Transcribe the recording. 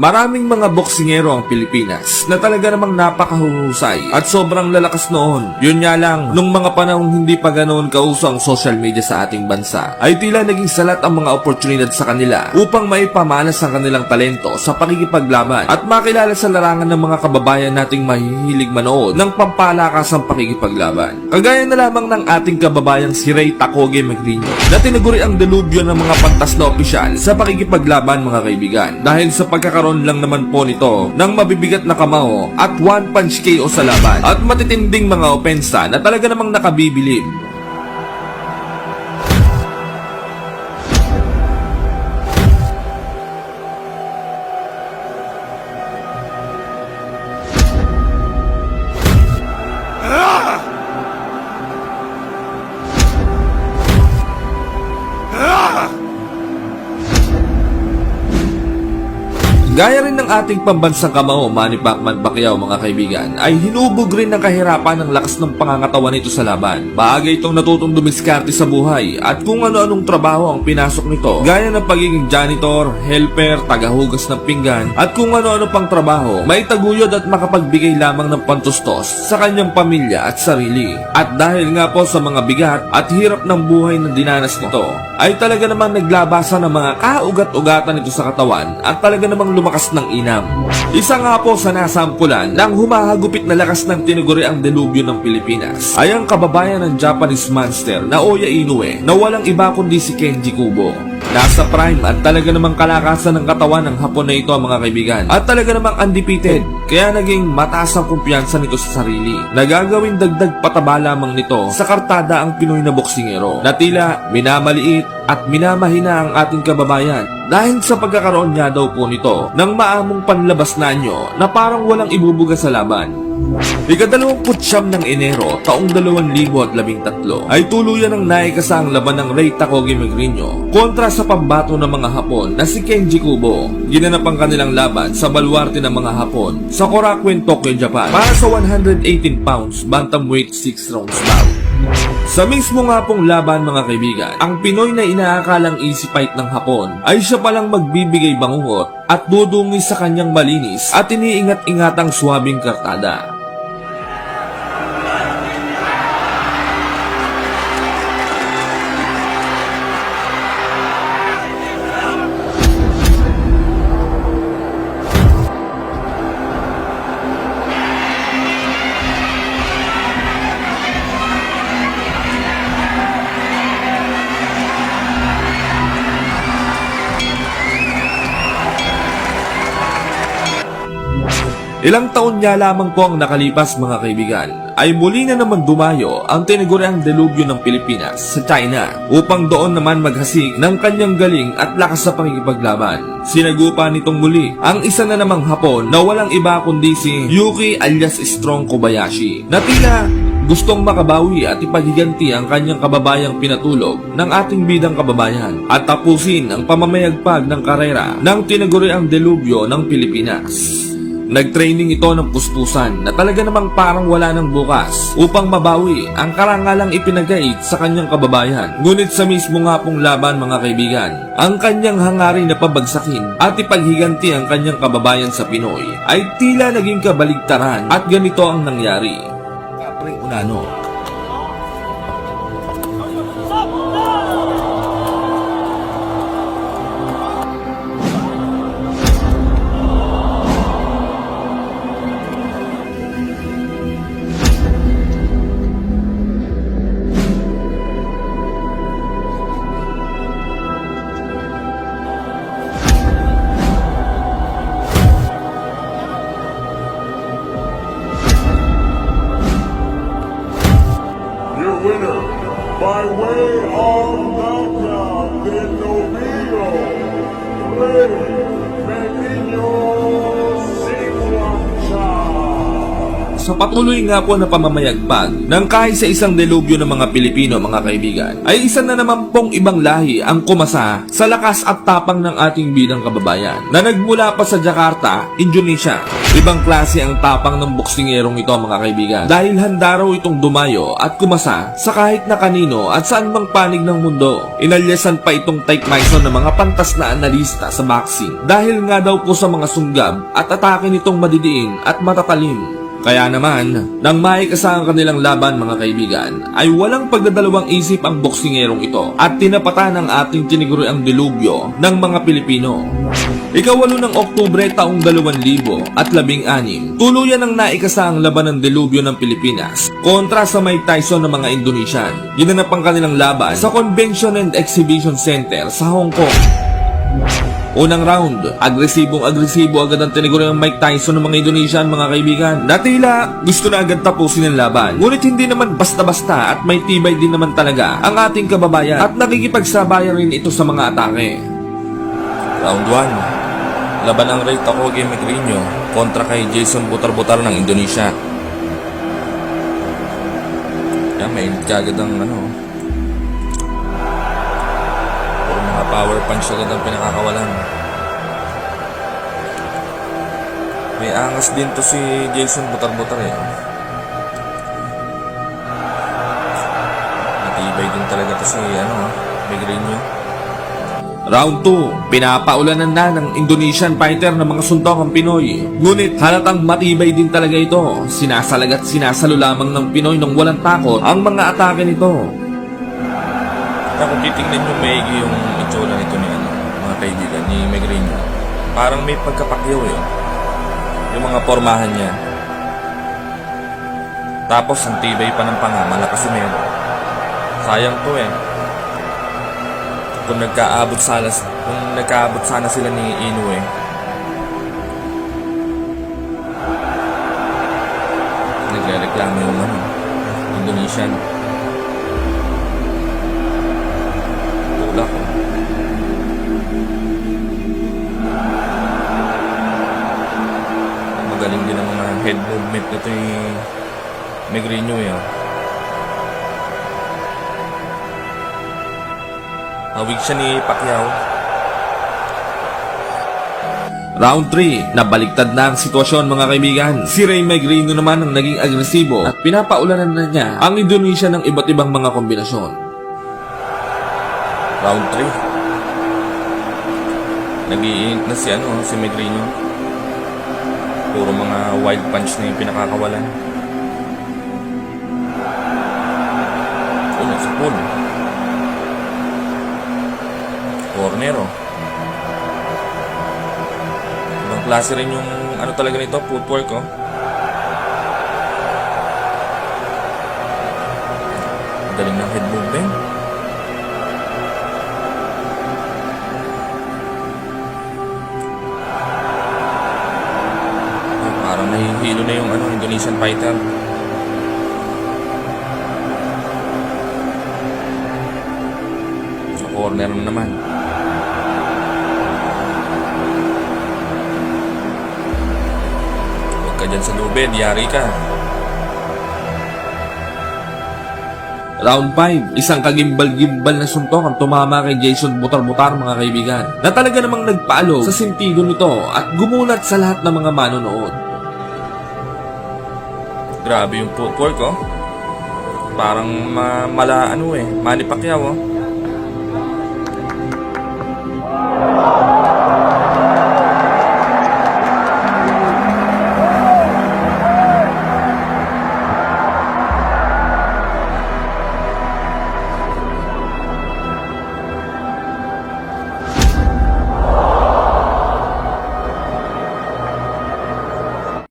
Maraming mga boksingero ang Pilipinas na talaga namang napakahuhusay at sobrang lalakas noon. Yun nga lang, nung mga panahong hindi pa ganoon kauso ang social media sa ating bansa, ay tila naging salat ang mga oportunidad sa kanila upang maipamalas ang kanilang talento sa pakikipaglaban at makilala sa larangan ng mga kababayan nating mahihilig manood ng pampalakasang pakikipaglaban. Kagaya na lamang ng ating kababayang si Ray Takoge Magrino na tinaguri ang delubyo ng mga pantas na opisyal sa pakikipaglaban mga kaibigan dahil sa pagkakaroon lang naman po nito ng mabibigat na kamao at one punch KO sa laban at matitinding mga opensa na talaga namang nakabibilib. Gaya rin ng ating pambansang kamao, Manny Pacman Pacquiao mga kaibigan, ay hinubog rin ng kahirapan ng lakas ng pangangatawan nito sa laban. Bagay itong natutong dumiskarte sa buhay at kung ano-anong trabaho ang pinasok nito, gaya ng pagiging janitor, helper, tagahugas ng pinggan, at kung ano-ano pang trabaho, may taguyod at makapagbigay lamang ng pantustos sa kanyang pamilya at sarili. At dahil nga po sa mga bigat at hirap ng buhay na dinanas nito, ay talaga namang naglabasan ng mga kaugat-ugatan nito sa katawan at talaga namang lumakas ng inam. Isa nga po sa nasampulan ng humahagupit na lakas ng tinuguri ang delubyo ng Pilipinas ay ang kababayan ng Japanese monster na Oya Inoue na walang iba kundi si Kenji Kubo. Nasa prime at talaga namang kalakasan ng katawan ng Hapon na ito mga kaibigan at talaga namang undefeated kaya naging mataas ang kumpiyansa nito sa sarili. Nagagawin dagdag pataba lamang nito sa kartada ang Pinoy na boksingero na tila minamaliit at minamahina ang ating kababayan dahil sa pagkakaroon niya daw po nito ng maamong panlabas na anyo na parang walang ibubuga sa laban. Ikadalawamput siyam ng Enero taong 2013 ay tuluyan ng naikasa ang laban ng Ray Takoge Magrino kontra sa pambato ng mga Hapon na si Kenji Kubo. Ginanap ang kanilang laban sa baluarte ng mga Hapon sa Korakuen, Tokyo, Japan para sa 118 pounds bantamweight 6 rounds bout. Sa mismo nga pong laban mga kaibigan, ang Pinoy na inaakalang easy fight ng Hapon ay siya palang magbibigay bangungot at dudungi sa kanyang malinis at iniingat-ingatang swabing kartada. Ilang taon niya lamang po ang nakalipas mga kaibigan ay muli na naman dumayo ang tinaguriang delubyo ng Pilipinas sa China upang doon naman maghasik ng kanyang galing at lakas sa pakikipaglaban. Sinagupa nitong muli ang isa na namang Hapon na walang iba kundi si Yuki alias Strong Kobayashi na tila gustong makabawi at ipaghiganti ang kanyang kababayang pinatulog ng ating bidang kababayan at tapusin ang pamamayagpag ng karera ng tinaguriang delubyo ng Pilipinas. Nagtraining ito ng puspusan na talaga namang parang wala ng bukas upang mabawi ang karangalang ipinagait sa kanyang kababayan. Ngunit sa mismo nga pong laban mga kaibigan, ang kanyang hangarin na pabagsakin at ipaghiganti ang kanyang kababayan sa Pinoy ay tila naging kabaligtaran at ganito ang nangyari. Kapre Unano, Sa patuloy nga po na pamamayagpag ng kahit sa isang delubyo ng mga Pilipino mga kaibigan ay isa na naman pong ibang lahi ang kumasa sa lakas at tapang ng ating bidang kababayan na nagmula pa sa Jakarta, Indonesia. Ibang klase ang tapang ng boksingerong ito mga kaibigan dahil handa raw itong dumayo at kumasa sa kahit na kanino at saan mang panig ng mundo. Inalyasan pa itong Type Tyson ng mga pantas na analista sa boxing dahil nga daw po sa mga sunggab at atake nitong madidiin at matatalim. Kaya naman, nang maikasa ang kanilang laban mga kaibigan, ay walang pagdadalawang isip ang boksingerong ito at tinapatan ng ating tiniguro ang dilubyo ng mga Pilipino. Ikawalo ng Oktubre taong 2000 at labing anim, tuluyan ang naikasa ang laban ng delubyo ng Pilipinas kontra sa Mike Tyson ng mga Indonesian. Ginanap ang kanilang laban sa Convention and Exhibition Center sa Hong Kong. Unang round, agresibong agresibo agad ang tiniguro ng Mike Tyson ng mga Indonesian mga kaibigan. Natila, gusto na agad tapusin ang laban. Ngunit hindi naman basta-basta at may tibay din naman talaga ang ating kababayan at nakikipagsabayan rin ito sa mga atake. Round 1. Laban ng Ray Takoge Megrinho kontra kay Jason Butar-Butar ng Indonesia. Yan, may kagad ang ano. Power punch agad ang pinakakawalan. May angas din to si Jason Butar-Butar eh. Matibay din talaga to si ano, Megrinho. Round 2, pinapaulanan na ng Indonesian fighter ng mga suntok ang Pinoy. Ngunit halatang matibay din talaga ito. Sinasalag at sinasalo lamang ng Pinoy nang walang takot ang mga atake nito. Kaya kung titignan nyo maigi yung ano, mga kaibigan, ni Megrinho, parang may pagkapakyaw eh. Yung mga pormahan niya. Tapos ang tibay pa ng panga, malakas si Melo. Sayang to eh. Kung nagkaabot sana, kung nagkaabot sana sila ni Inoue, nagre-reklamo Magaling din ang mga head movement nito yung Megrinho eh. oh. Hawig siya ni Pacquiao. Round 3, nabaliktad na ang sitwasyon mga kaibigan. Si Ray Magrino naman ang naging agresibo at pinapaulanan na niya ang Indonesia ng iba't ibang mga kombinasyon. Round 3. Nag-iinit na si ano, si Megrino. Puro mga wild punch na yung pinakakawalan. Uno, sa pool. Corner, oh. Ibang klase rin yung ano talaga nito, footwork, oh. Ang ng head Sa corner na naman. Huwag ka dyan sa lubid, yari ka. Round 5, isang kagimbal-gimbal na suntok ang tumama kay Jason Butar-Butar mga kaibigan na talaga namang nagpalo sa sentido nito at gumulat sa lahat ng mga manonood. Grabe yung footwork, oh. Parang ma mala, ano eh, Manny Pacquiao, oh.